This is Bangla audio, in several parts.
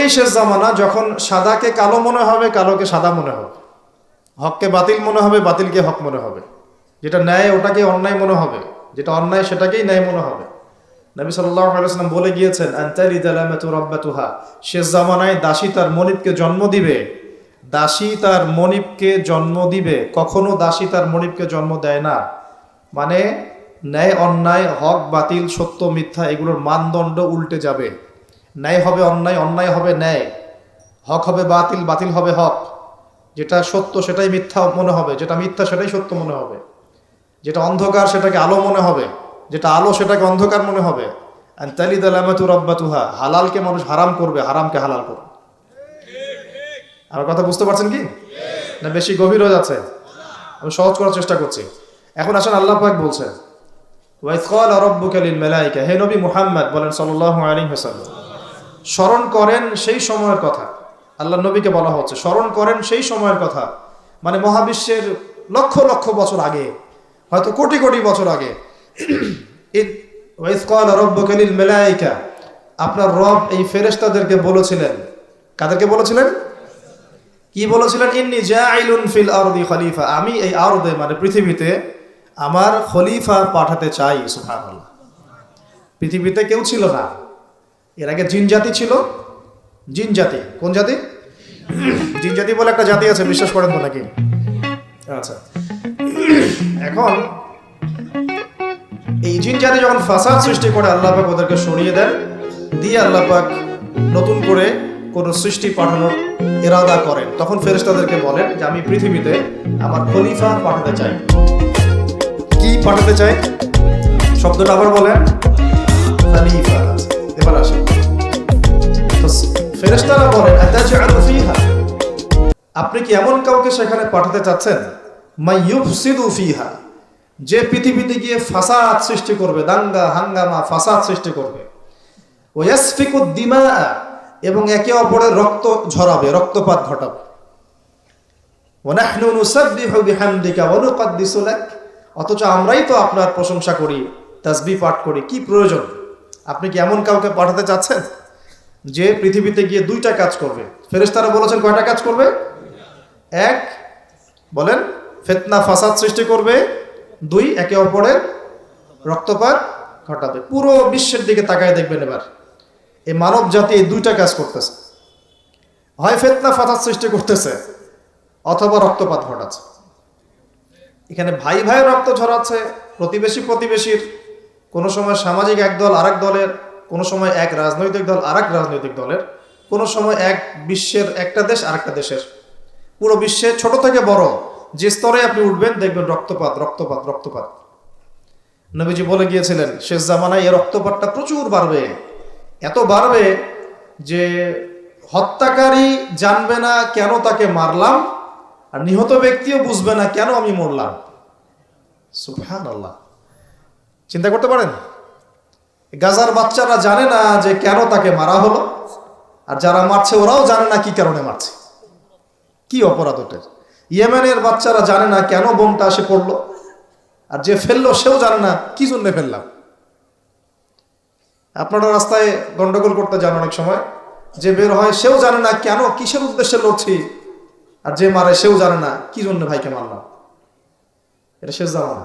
এটাই শেষ জামানা, যখন সাদাকে কালো মনে হবে, কালোকে সাদা মনে হবে। হককে বাতিল মনে হবে, বাতিলকে হক মনে হবে। যেটা ন্যায়, ওটাকে অন্যায় মনে হবে। যেটা অন্যায়, সেটাকেই ন্যায় মনে হবে। নবী সাল্লাম বলে গিয়েছেন শেষ জামানায় দাসী তার মনিবকে জন্ম দিবে। দাসী তার মনিবকে জন্ম দিবে। কখনো দাসী তার মনিবকে জন্ম দেয় না। মানে ন্যায়, অন্যায়, হক, বাতিল, সত্য, মিথ্যা, এগুলোর মানদণ্ড উল্টে যাবে। ন্যায় হবে অন্যায় অন্যায় হবে ন্যায়। হক হবে বাতিল বাতিল হবে হক। যেটা সত্য সেটাই মিথ্যা মনে হবে, যেটা মিথ্যা সেটাই সত্য মনে হবে। যেটা অন্ধকার সেটাকে আলো মনে হবে, যেটা আলো সেটাকে অন্ধকার মনে হবে। হালালকে মানুষ হারাম করবে, হারামকে হালাল করবে আমার কথা বুঝতে পারছেন কি? না বেশি গভীর হয়ে যাচ্ছে? আমি সহজ করার চেষ্টা করছি। এখন আসেন আল্লাহ পাক বলছেন ওয়াইজ ক্বালা রাব্বুকা লিল মালাইকা হে নবী মুহাম্মদ বলেন সাল্লাল্লাহু আলাইহি ওয়াসাল্লাম। স্মরণ করেন সেই সময়ের কথা। আল্লাহ নবীকে বলা হচ্ছে, স্মরণ করেন সেই সময়ের কথা। মানে মহাবিশ্বের লক্ষ লক্ষ বছর আগে, হয়তো কোটি কোটি বছর আগে। লিল আপনার রব এই ফেরেশতাদেরকে বলেছিলেন। কাদেরকে বলেছিলেন? কি বলেছিলেন? ইন্নি জাইলুন ফিল আরদি খলিফা, আমি এই আরদে মানে পৃথিবীতে আমার খলিফা পাঠাতে চাই, সুবহানাল্লাহ। পৃথিবীতে কেউ ছিল না। এর আগে জিন জাতি ছিল? জিন জাতি। কোন জাতি? জিন জাতি বলে একটা জাতি আছে, বিশ্বাস করেন তো নাকি? আচ্ছা। এখন এই জিন জাতি যখন ফাসাদ সৃষ্টি করে, আল্লাহ পাক ওদেরকে সরিয়ে দেন, দিয়ে আল্লাহ পাক নতুন করে কোন সৃষ্টি পাঠানোর ইরাদা করেন। তখন ফেরেশতাদেরকে বলেন যে, আমি পৃথিবীতে আমার খলিফা পাঠাতে চাই। কি পাঠাতে চাই? শব্দটা আবার বলেন, খলিফা। এবার আসে। তো ফেরেশতারা বলেন আপনি কি এমন কাউকে সেখানে পাঠাতে চাচ্ছেন? মাই ইউফসিদু ফিহা? যে পৃথিবীতে গিয়ে ফাসাদ সৃষ্টি করবে, দাঙ্গা, হাঙ্গামা, ফাসাদ সৃষ্টি করবে। ওয়াসফিকু দিমা এবং একে অপরের রক্ত ঝরাবে, রক্তপাত ঘটাবে। ওয়ানাহনু নুসাব্বিহু বিহামদিকা ওয়া নুকদ্দিসু অথচ আমরাই তো আপনার প্রশংসা করি, তাসবিহ পাঠ করি, কি প্রয়োজন? আপনি কি এমন কাউকে পাঠাতে চাচ্ছেন যে পৃথিবীতে গিয়ে দুইটা কাজ করবে? ফেরেশতারা বলেছেন কয়টা কাজ করবে? এক, বলেন, ফেতনা, ফাসাদ সৃষ্টি করবে। দুই, একে অপরের রক্তপাত ঘটাবে। পুরো বিশ্বের দিকে তাকায় দেখবেন এবার। এই মানব জাতি এই দুইটা কাজ করতেছে। হয় ফেতনা, ফাসাদ সৃষ্টি করতেছে, অথবা রক্তপাত ঘটাচ্ছে। এখানে ভাই ভাই রক্ত ঝরাচ্ছে, প্রতিবেশী প্রতিবেশীর কোনো সময় সামাজিক এক দল আরেক দলের, কোনো সময় এক রাজনৈতিক দল আরেক রাজনৈতিক দলের, কোনো সময় এক বিশ্বের একটা দেশ আরেকটা দেশের। পুরো বিশ্বে ছোট থেকে বড় যে স্তরে আপনি উঠবেন, দেখবেন রক্তপাত রক্তপাত রক্তপাত। নবীজি বলে গিয়েছিলেন, শেষ জামানায় এই রক্তপাতটা প্রচুর বাড়বে। এত বাড়বে যে হত্যাকারী জানবে না কেন তাকে মারলাম, আর নিহত ব্যক্তিও বুঝবে না কেন আমি মরলাম। সুফহান আল্লাহ চিন্তা করতে পারেন? গাজার বাচ্চারা জানে না যে কেন তাকে মারা হলো, আর যারা মারছে ওরাও জানে না কি কারণে মারছে। কি অপরাধ ওটার ইয়েমেনের বাচ্চারা জানে না কেন বোমটা এসে পড়ল, আর যে ফেলল সেও জানে না কি জন্য ফেললাম। আপনারা রাস্তায় গন্ডগোল করতে যান অনেক সময়, যে বের হয় সেও জানে না কেন কিসের উদ্দেশ্যে লড়ছি, আর যে মারে সেও জানে না কি জন্য ভাইকে মারলাম। এটা শেষ জামানা।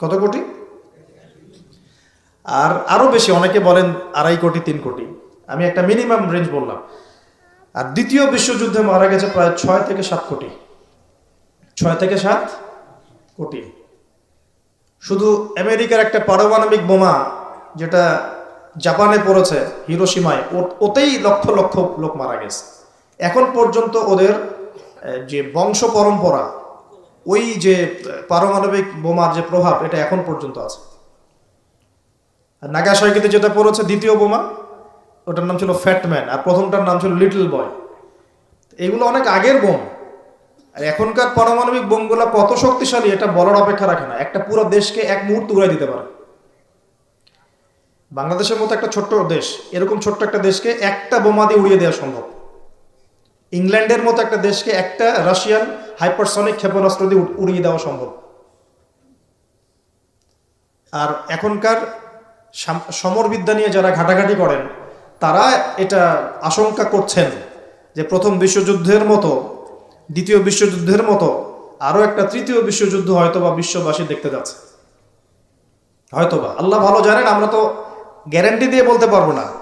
কত কোটি? আর আরও বেশি, অনেকে বলেন আড়াই কোটি, তিন কোটি। আমি একটা মিনিমাম রেঞ্জ বললাম। আর দ্বিতীয় বিশ্বযুদ্ধে মারা গেছে প্রায় ছয় থেকে সাত কোটি। ছয় থেকে সাত কোটি। শুধু আমেরিকার একটা পারমাণবিক বোমা যেটা জাপানে পড়েছে হিরোসীমায় ওতেই লক্ষ লক্ষ লোক মারা গেছে। এখন পর্যন্ত ওদের যে বংশ পরম্পরা ওই যে পারমাণবিক বোমার যে প্রভাব, এটা এখন পর্যন্ত আছে। নাগাসাকিতে যেটা পড়েছে, দ্বিতীয় বোমা, ওটার নাম ছিল ফ্যাটম্যান আর প্রথমটার নাম ছিল লিটল বয় এগুলো অনেক আগের বোম। আর এখনকার পারমাণবিক বোমগুলো কত শক্তিশালী, এটা বলার অপেক্ষা রাখে না। একটা পুরো দেশকে এক মুহূর্তে উড়াই দিতে পারে। বাংলাদেশের মতো একটা ছোট্ট দেশ, এরকম ছোট্ট একটা দেশকে একটা বোমা দিয়ে উড়িয়ে দেওয়া সম্ভব। ইংল্যান্ডের মতো একটা দেশকে একটা রাশিয়ান হাইপারসনিক ক্ষেপণাস্ত্র দিয়ে উড়িয়ে দেওয়া সম্ভব। আর এখনকার সমরবিদ্যা নিয়ে যারা ঘাটাঘাটি করেন, তারা এটা আশঙ্কা করছেন যে প্রথম বিশ্বযুদ্ধের মতো, দ্বিতীয় বিশ্বযুদ্ধের মতো, আরও একটা তৃতীয় বিশ্বযুদ্ধ হয়তোবা বিশ্ববাসী দেখতে যাচ্ছে। হয়তোবা। আল্লাহ ভালো জানেন, আমরা তো গ্যারান্টি দিয়ে বলতে পারব না।